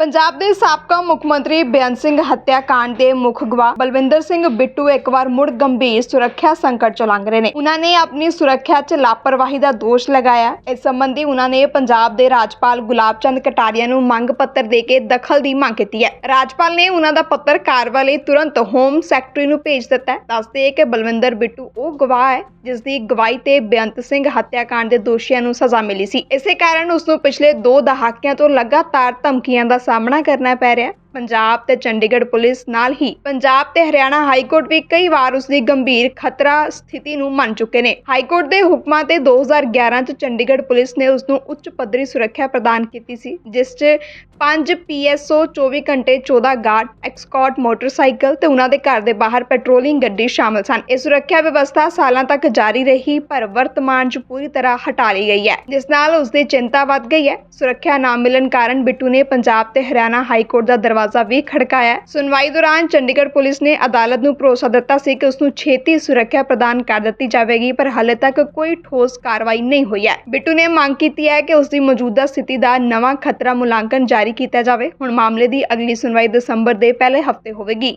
ਪੰਜਾਬ ਦੇ ਸਾਬਕਾ ਮੁੱਖ ਮੰਤਰੀ ਬੇਅੰਤ ਸਿੰਘ ਹੱਤਿਆਕਾਂਡ ਦੇ ਮੁੱਖ ਗਵਾਹ ਬਲਵਿੰਦਰ ਸਿੰਘ ਬਿੱਟੂ ਇੱਕ ਵਾਰ ਮੁੜ ਗੰਭੀਰ ਸੁਰੱਖਿਆ ਸੰਕਟ ਚ ਲੰਘ ਰਹੇ ਨੇ। ਉਹਨਾਂ ਨੇ ਆਪਣੀ ਸੁਰੱਖਿਆ 'ਚ ਲਾਪਰਵਾਹੀ ਦਾ ਦੋਸ਼ ਲਗਾਇਆ। ਇਸ ਸੰਬੰਧੀ ਉਹਨਾਂ ਨੇ ਪੰਜਾਬ ਦੇ ਰਾਜਪਾਲ ਗੁਲਾਬ ਚੰਦ ਕਟਾਰੀਆ ਨੂੰ ਮੰਗ ਪੱਤਰ ਦੇ ਕੇ ਦਖਲ ਦੀ ਮੰਗ ਕੀਤੀ ਹੈ। ਰਾਜਪਾਲ ਨੇ ਉਹਨਾਂ ਦਾ ਪੱਤਰ ਕਾਰਵਾਈ ਲਈ ਤੁਰੰਤ ਹੋਮ ਸੈਕਟਰੀ ਨੂੰ ਭੇਜ ਦਿੱਤਾ ਹੈ। ਦੱਸਦੇ ਕਿ ਬਲਵਿੰਦਰ ਬਿੱਟੂ ਉਹ ਗਵਾਹ ਹੈ ਜਿਸ ਦੀ ਗਵਾਹੀ ਤੇ ਬੇਅੰਤ ਸਿੰਘ ਹੱਤਿਆਕਾਂਡ ਦੇ ਦੋਸ਼ੀਆਂ ਨੂੰ ਸਜ਼ਾ ਮਿਲੀ ਸੀ। ਇਸੇ ਕਾਰਨ ਉਸ ਨੂੰ ਪਿਛਲੇ 2 ਦਹਾਕਿਆਂ ਤੋਂ ਲਗਾਤਾਰ ਧਮਕੀਆਂ ਦਾ ਸਾਹਮਣਾ ਕਰਨਾ ਪੈ ਰਿਹਾ। ਪੰਜਾਬ ਤੇ ਚੰਡੀਗੜ੍ਹ ਪੁਲਿਸ ਨਾਲ ਹੀ। ਪੰਜਾਬ ਤੇ ਹਰਿਆਣਾ ਹਾਈ ਕੋਰਟ ਵੀ ਕਈ ਵਾਰ ਉਸ ਦੀ ਗੰਭੀਰ ਖਤਰਾ ਸਥਿਤੀ ਨੂੰ ਮੰਨ ਚੁੱਕੇ ਨੇ। ਹਾਈ ਕੋਰਟ ਦੇ ਹੁਕਮਾਂ ਤੇ 2011 ਚ ਚੰਡੀਗੜ੍ਹ ਪੁਲਿਸ ਨੇ ਉਸ ਨੂੰ ਉੱਚ ਪੱਧਰੀ ਸੁਰੱਖਿਆ ਪ੍ਰਦਾਨ ਕੀਤੀ ਸੀ, ਜਿਸ 'ਚ 5 PSO 24 ਘੰਟੇ 14 ਗਾਰਡ ਐਕਸਕॉर्ट ਮੋਟਰਸਾਈਕਲ ਤੇ ਉਹਨਾਂ ਦੇ ਘਰ ਦੇ ਬਾਹਰ ਪੈਟਰੋਲਿੰਗ ਗੱਡੀ ਸ਼ਾਮਲ ਸਨ। ਇਹ ਸੁਰੱਖਿਆ ਵਿਵਸਥਾ ਸਾਲਾਂ ਤੱਕ ਜਾਰੀ ਰਹੀ, ਪਰ ਵਰਤਮਾਨ 'ਚ ਪੂਰੀ ਤਰ੍ਹਾਂ ਹਟਾ ਲਈ ਗਈ ਹੈ। ਜਿਸ ਨਾਲ ਉਸ ਦੀ ਚਿੰਤਾ ਵੱਧ ਗਈ ਹੈ। ਸੁਰੱਖਿਆ ਨਾ ਮਿਲਣ ਕਾਰਨ ਬਿੱਟੂ ਨੇ ਪੰਜਾਬ ਤੇ ਹਰਿਆਣਾ ਹਾਈ ਕੋਰਟ ਦਾ ਦਰਵਾਜ਼ਾ ਵੀ ਖੜਕਾਇਆ ਸੁਣਵਾਈ ਦੌਰਾਨ ਚੰਡੀਗੜ੍ਹ ਪੁਲਿਸ ਨੇ ਅਦਾਲਤ ਨੂੰ ਭਰੋਸਾ ਦਿੱਤਾ ਸੀ ਕਿ ਉਸ ਨੂੰ ਛੇਤੀ ਸੁਰੱਖਿਆ ਪ੍ਰਦਾਨ ਕਰ ਦਿੱਤੀ ਜਾਵੇਗੀ, ਪਰ ਹਾਲੇ ਤੱਕ ਕੋਈ ਠੋਸ ਕਾਰਵਾਈ ਨਹੀਂ ਹੋਈ ਹੈ। ਬਿੱਟੂ ਨੇ ਮੰਗ ਕੀਤੀ ਹੈ ਕਿ ਉਸ ਦੀ ਮੌਜੂਦਾ ਸਥਿਤੀ ਦਾ ਨਵਾਂ ਖਤਰਾ ਮੁਲਾਂਕਣ ਜਾਰੀ ਕੀਤਾ ਜਾਵੇ। ਹੁਣ ਮਾਮਲੇ ਦੀ ਅਗਲੀ ਸੁਣਵਾਈ ਦਸੰਬਰ ਦੇ ਪਹਿਲੇ ਹਫ਼ਤੇ ਹੋਵੇਗੀ।